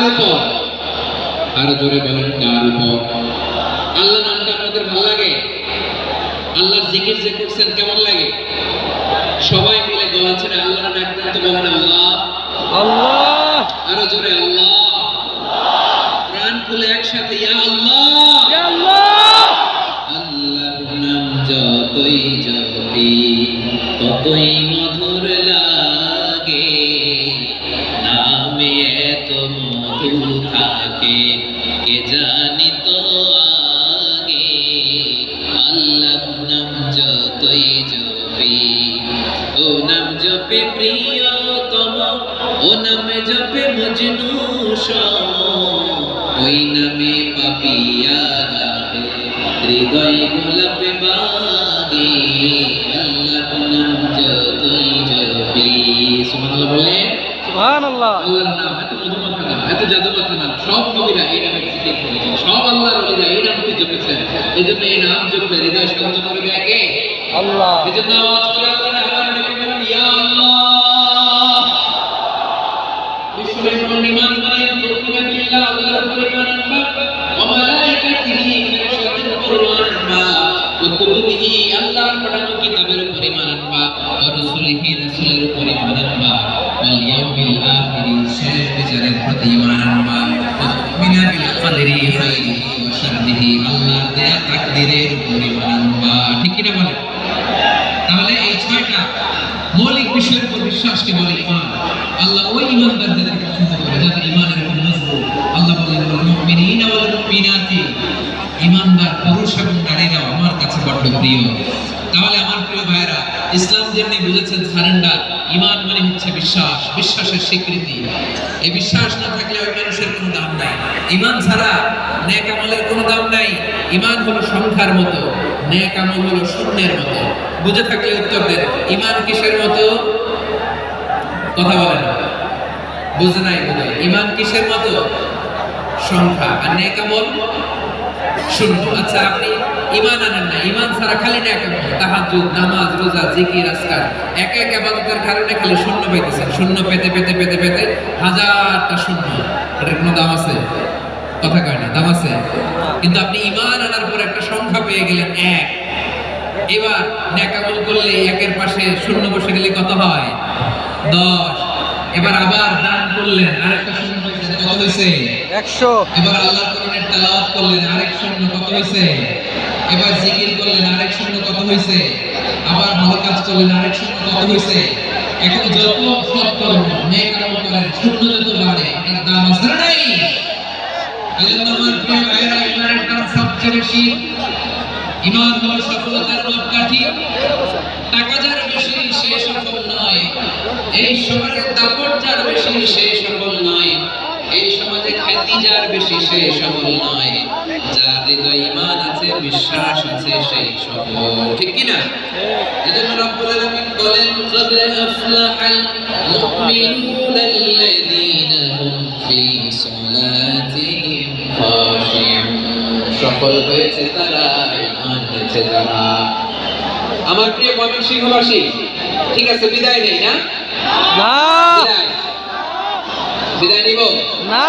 কার উপর আরও জোরে বলেন কার উপর আল্লাহ নামটা আপনাদের ভালো লাগে? আল্লাহর জিকির যে করছেন কেমন লাগে? সবাই মিলে গলা ছেড়ে ডাকতেন তো বলেন আল্লাহ। আল্লাহ! আরও জোরে আল্লাহ। প্রাণ খুলে একসাথে ইয়া আল্লাহ! ইয়া আল্লাহ! আল্লাহর নাম যতই জপি ততই এত এত জাদুমাখা নাম সব নবীরা এই নামে জিকির করেছেন সব আল্লাহর ওলিরা এই নামটি জপেছেন এই জন্য এই নাম জপলে হৃদয় শান্ত করে দেয় আল্লাহ। এই জন্য আওয়াজ মুমিনিনা ওয়াল মুমিনাতি। ইমানদার পুরুষ এবং নারীরাও আমার কাছে বড্ড প্রিয়। তাহলে আমার প্রিয় ভাইরা ইসলাম যেমনি বুঝেছেন সারেন্ডার ইমান মানে হচ্ছে বিশ্বাস। বিশ্বাসের স্বীকৃতি। এই বিশ্বাস না থাকলে ওই মানুষের কোনো দাম নাই। ইমান ছাড়া নেক আমলের কোনো দাম নাই। ইমান হলো সংখ্যার মতো নেক আমল হলো শূন্যের মতো। বুঝে থাকলে উত্তর দেন, ইমান কিসের মতো? কথা বলেন। বুঝে নাই বুঝে ইমান কিসের মতো? সংখ্যা। আর নেক আমল শূন্য। আচ্ছা আপনি ইমান আনেন না। ইমান ছাড়া খালি নেক আমল তাহাজ্জুদ, নামাজ, রোজা, জিকির, আজকার। এক এক ইবাদতের কারণে খালি শূন্য পাইতেছেন। শূন্য পেতে পেতে পেতে পেতে হাজারটা শূন্য। এটার কোনো দাম আছে? কথা কয় না, দাম আছে? কিন্তু আপনি ইমান আনার পর একটা সংখ্যা পেয়ে গেলেন এক। এবার নেকামল করলে একের পাশে শূন্য বসে গেলে কত হয়? দশ। এবার আবার দান করলেন আরেকটা শূন্য কত হয়েছে? একশো। এবার আল্লাহর কোরআনের তেলাওয়াত করলেন আরেক শূন্য কত হয়েছে? এবার জিকির করলেন আরেক শূন্য কত হয়েছে? আবার ভালো কাজ করলেন আরেক শূন্য কত হয়েছে? এখন যত সৎ কর্ম নেক আমল করেন শূন্য যত বাড়ে এটার দাম আছে না নাই? এজন্য আমার প্রিয় ভাইয়েরা ইমানের দাম সবচেয়ে বেশি ইমান হলো সফলতার মাপকাঠি টাকা যার বেশি সে সফল নয়। এই সমাজে দাপট যার বেশি সে সফল নয় এই সমাজে খ্যাতি যার বেশি সেই সফল নয় যার হৃদয় ইমান আছে বিশ্বাস আছে সেই সফল ঠিক কিনা? এজন্য রব্বুল আলামিন বলেন কদ আফলাহাল মুমিনুন আল্লাযীনা হুম ফি সালাতিহিম সফল হয়েছে তারা ইমান হয়েছে যারা আমার প্রিয় ময়মন সিংহবাসী ঠিক আছে বিদায় নেই না? না। বিদায় নিব? না।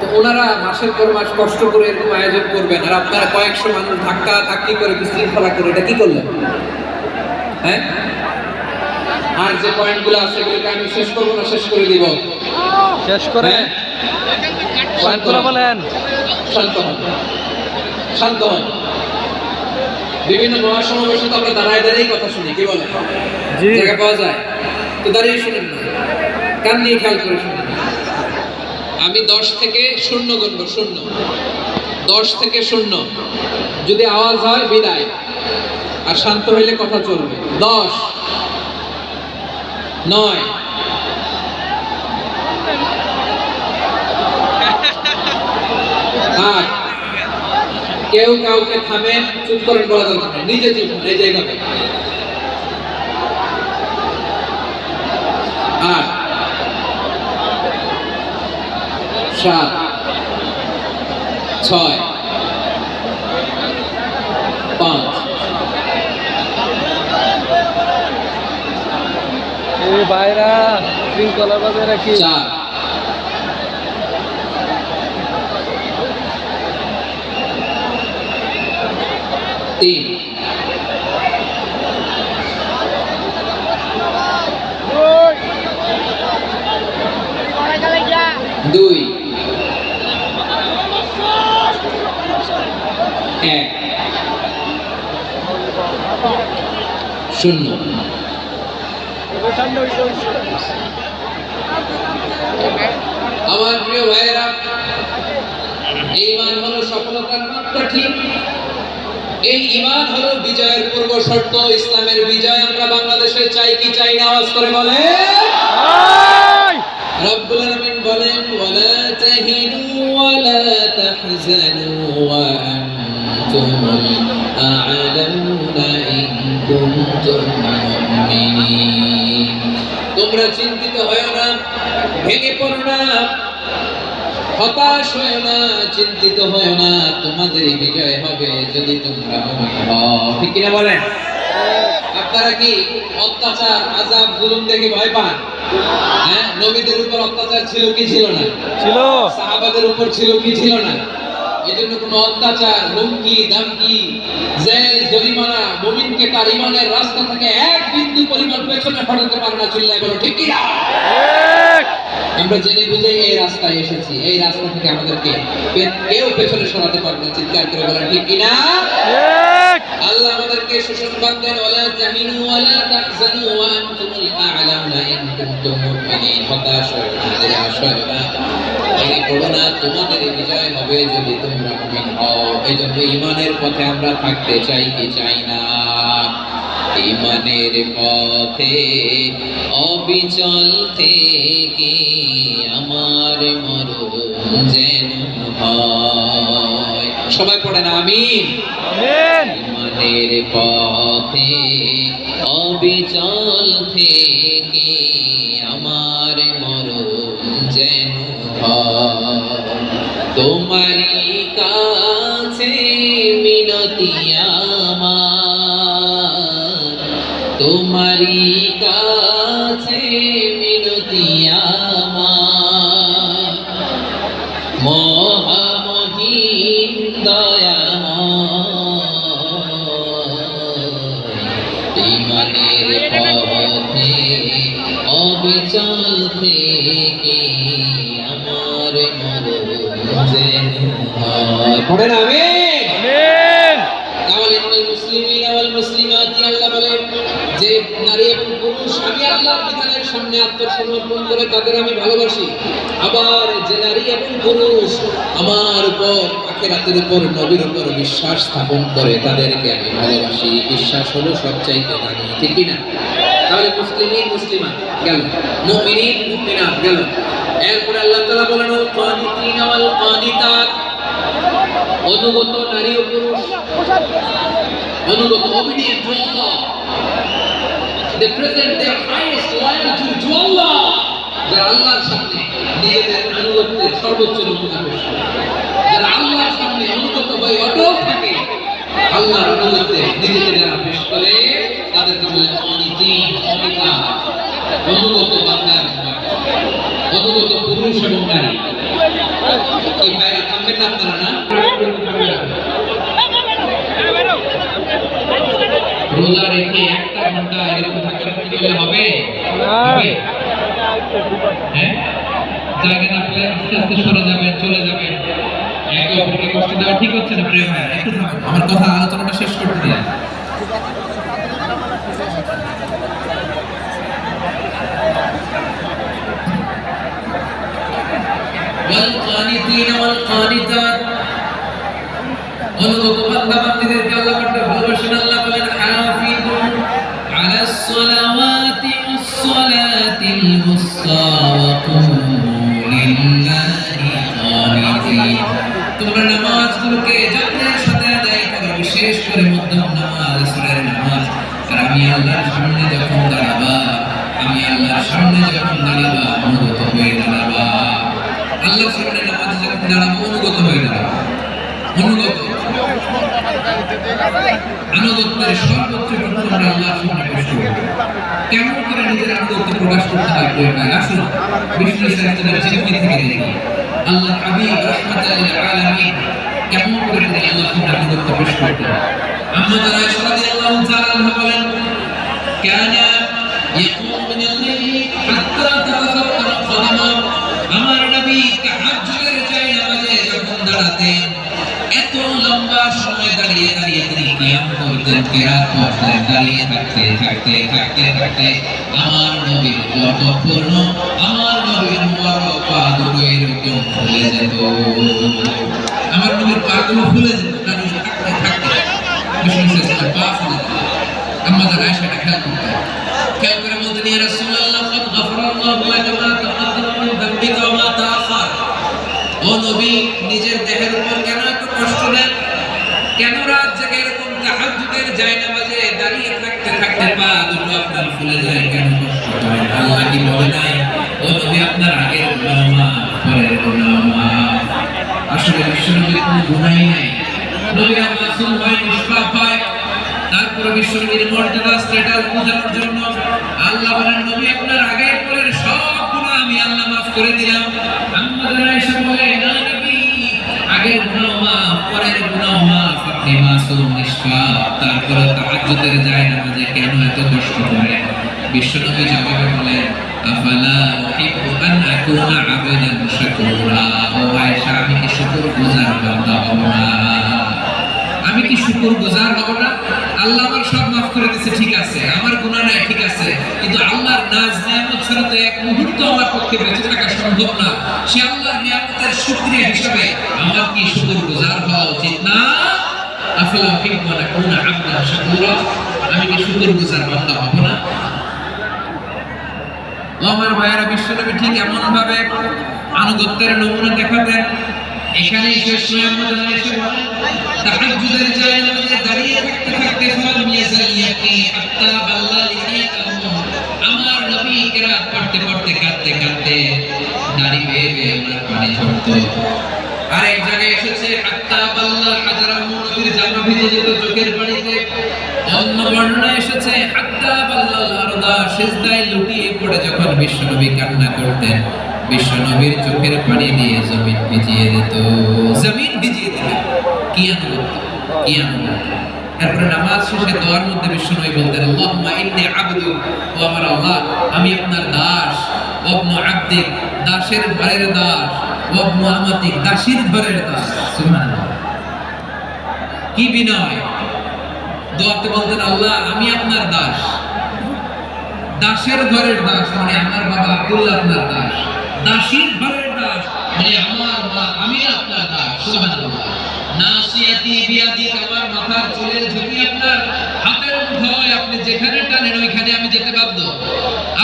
তো ওনারা মাসের পর মাস কষ্ট করে এরকম আয়োজন করবেন। আর আপনারা কয়েকশো মানুষ ধাক্কা ধাক্কি করে বিশৃঙ্খলা করে এটা কি করলেন? হ্যাঁ? আর যে পয়েন্টগুলো আছে এগুলোকে আমি শেষ করব না শেষ করে দিব। শেষ করে হ্যাঁ? পয়েন্টগুলো বলেন। শান্ত হন শান্ত হন বিভিন্ন মহাসমাবেশে তো আমরা দাঁড়ায় দাঁড়িয়ে কথা শুনি কি বলে জায়গা পাওয়া যায়? তো দাঁড়িয়ে শুনেন না। কান দিয়ে খেয়াল করে শুনেন। আমি দশ থেকে শূন্য গুনবো শূন্য। দশ থেকে শূন্য। যদি আওয়াজ হয় বিদায়। আর শান্ত হইলে কথা চলবে। দশ। নয়। আট। কেউ কাউকে থামেন চুপ করেন বলা দরকার নিজে চুপ হন, এই যে এইভাবে আট সাত ছয় পাঁচ। বাইরা শৃঙ্খলা বজায় রাখি চার। তিন। শূন্য। আমার প্রিয় ভাইয়েরা এই ইমান হলো সফলতার মাত্রা ঠিক। এই ইমান হলো বিজয়ের পূর্ব শর্ত ইসলামের বিজয়। আমরা বাংলাদেশে চাই কি চাই না আওয়াজ করে বলে রব্বুল আলামিন বলেন ওয়ালা তাহিনু ওয়ালা তাহজানু ওয়া আনতুমুল তোমরা চিন্তিত হয়ো না ভেঙে পড়ো না হতাশ হয়েও না চিন্তিত হয়েও না তোমাদেরই বিজয় হবে যদি তোমরা ঠিক কিনা বলেন? আপনারা কি অত্যাচার আজাব জুলুম দেখে ভয় পান? হ্যাঁ নবীদের উপর অত্যাচার ছিল কি ছিল না? ছিল। সাহাবাদের উপর ছিল কি ছিল না? এজন্য কোনো অত্যাচার হুমকি দামকি জেল জরিমানা মুমিনকে তার ইমানের রাস্তা থেকে এক বিন্দু পরিমাণ পেছনে হটাতে পারে না চিল্লায় বলো ঠিক কি না ঠিক। আমরা জেনে বুঝে এই রাস্তায় এসেছি। এই রাস্তা থেকে আমাদেরকে কেউ পেছনে সরাতে পারবে না চিৎকার করে বলেন ঠিক কিনা? ঠিক। আল্লাহ আমাদেরকে সুসংবাদ দেন ওয়ালা তাহিনু ওয়ালা তাহজানু ওয়া আনতুমুল আ'লাউনা ইন কুনতুম মুমিনিন। হতাশ হয়ো না। নিরাশ হয়ো না তোমাদের বিজয় হবে যদি তোমরা মুমিন হও। এই জন্য ইমানের পথে আমরা থাকতে চাই কি চাই না। ইমানের পথে অবিচল থেকে আমার মরণ যেন হয়। সবাই পড়ে না আমিন। ইমানের পথে অবিচল থেকে তোমারই কাছে মিনতি আমার। তোমারি কাছে পড়েন আমিন। আমিন। তাহলে ইন্নাল মুসলিমিনা ওয়াল মুসলিমাতি আল্লাহ বলেন যে নারী এবং পুরুষ আমি আল্লাহর বিধানের সামনে আত্মসমর্পণ করে তাদের আমি ভালোবাসি। আবার যে নারী এবং পুরুষ আমার উপর আখেরাতের উপর নবীর উপর বিশ্বাস স্থাপন করে তাদেরকে আমি ভালোবাসি। বিশ্বাস হলো সবচাইতে দামি ঠিক না তাহলে মুসলিমিন মুসলিমা গেল। মুমিনিন মুমিনাত গেল। এরপরে আল্লাহ তাআলা বলেন ওয়াল অনুগত নারী ও পুরুষ। অনুগত obedient to Allah they present their highest loyalty to Allah আল্লাহর সামনে নিজেদের আনুগত্যের সর্বোচ্চ নমুনা পেশ করে যারা আল্লাহর সামনে অনুগত হয়ে অটল থাকে, আল্লাহর অনুগত্যে নিজেদের যারা পেশ করে, তাদেরকে বলে অনীতি অনুগত বান্দা অনুগত পুরুষ এবং নারী। কি ভাইরা থামবেন না আপনারা না। রোজা রেখে একটা ঘণ্টা এরকম করলে হবে? না। হবে? হ্যাঁ? জায়গা না পেলে আস্তে আস্তে সরে যাবেন চলে যাবেন। একই অপরকে কষ্ট দেওয়া ঠিক হচ্ছে না প্রিয় ভাই একটু আমার কথা আলোচনাটা শেষ করতে ওয়াল কানিতিন ওয়াল কানিতাত অনুগত বান্দা বান্দিদেরকে দাঁড়াবো অনুগত হয়ে দাঁড়াবো অনুগত। আনুগত্যের সর্বোচ্চ কেমন করে নিজের আনুগত্য প্রকাশ করতে আসুন। বিষ্ণু জীবনী থেকে দেখি। আল্লাহ কেমন করে যারা তাআলা বলেন, কানা ইয়াকুমু মিনাল লাইলি হাত্তা তাতাফাক্কারা কদামা আমার নবী তাহাজ্জুদের চাই নামাজে যখন দাঁড়াতেন এত লম্বা সময় দাঁড়িয়ে দাঁড়িয়ে তিনি নিজের দেহের উপর কেন এত কষ্ট নেন কেন রাত জেগে তাহাজ্জুদের জায়নামাজে দাঁড়িয়ে থাকতে থাকতে পা দুটো আপনার ফুলে যায়, কেন কষ্ট করেন আল্লাহ কি বলে নাই? ও নবী আপনার আগের গুনাহ পরের গুনাহ আসলে বিশ্বনবীর কোনো গুনাহই নাই। নবীরা মাসুম হয়, নিষ্পাপ হয়। তারপরে বিশ্বনবীর মর্যাদা স্ট্যাটাস বোঝানোর জন্য আল্লাহ বলেন, নবী, আপনার আগের পরের সব গুনাহ আমি আল্লাহ মাফ করে দিলাম। আমাদের আয়েশা বলে না নবী, আগের গুনাহ মাফ, পরের গুনাহ মাফ। তারপরে তাহাজ্জুদের যায় নামাজে কেন এত কষ্ট করেন বিশ্বনবী জবাবে বলেন, আফালা উহিব্বু আন আকুনা শাকুরা। ও আয়েশা, আমি কি শুকরগুজার বান্দা হব না? আমি কি শুকর গুজার হব না? আল্লাহ আমার সব করে দিয়েছে ঠিক আছে। আমার গুনাহ নাই, ঠিক আছে। কিন্তু আল্লাহর নাজ নিয়ামত ছাড়া তো এক মুহূর্ত আমার পক্ষে বেঁচে থাকা সম্ভব না। সে আল্লাহর নিয়ামতের শুকরিয়া হিসাবে আমার কি শুকর গুজার হওয়া উচিত না? আফলা উহিব্বু আন আকুনা আবদান শাকুরা আমি কি শুকর গুজার বান্দা হব না? আমার আনুগত্যের নমুনা দেখাতেন এখানে দাঁড়িয়ে কাঁদতে কাঁদতে দাড়ি বেয়ে পানি ঝরতো আরেক জায়গায় এসেছে হাত্তা বাল্লা হাজারাহু নবীর জামা ভিজে যেত চোখের পানিতে। অন্য বর্ণনা এসেছে হাত্তা বাল্লাল আরদা সিজদায় লুটিয়ে পড়ে যখন বিশ্বনবী কান্না করতেন। বিশ্বনবীর চোখের পানি দিয়ে জমিন ভিজিয়ে দিত। জমিন ভিজিয়ে দিত কি আনুগত্য কি আনুগত্য এরপরে নামাজ শেষে দোয়ার মধ্যে বিশ্বনবী বলতেন, আল্লাহুম্মা ইন্নী আবদু ও আমার আল্লাহ, আমি আপনার দাস। ওবনু আব্দিক দাসের ঘরের দাস। দাসীর ঘরের দাস সুবহানাল্লাহ। কি বিনয়? দোয়াতে বলতেন আল্লাহ আমি আপনার দাস। দাসের ঘরের দাস মানে আমার বাবা আব্দুল্লাহ আপনার দাস। দাসীর ঘরের দাস মানে আমার মা আমি আপনার দাস। সুবহানাল্লাহ। নাসিয়াতি বিয়াদি আমার মাথার চুলের ঝুঁকি আপনার। হাতের মুঠোয় আপনি যেখানে টানেন ওইখানে আমি যেতে বাধ্য।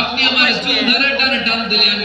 আপনি আমার চুল ধরে টানে টান দিলে আমি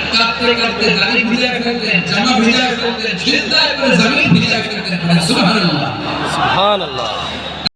কাঁদতে কাঁদতে দাড়ি ভিজা ফেলতেন জামা ভিজা ফেলতেন সিজদায় করে জমিন ভিজা ফেলতেন সুবহানাল্লাহ। সুবহানাল্লাহ।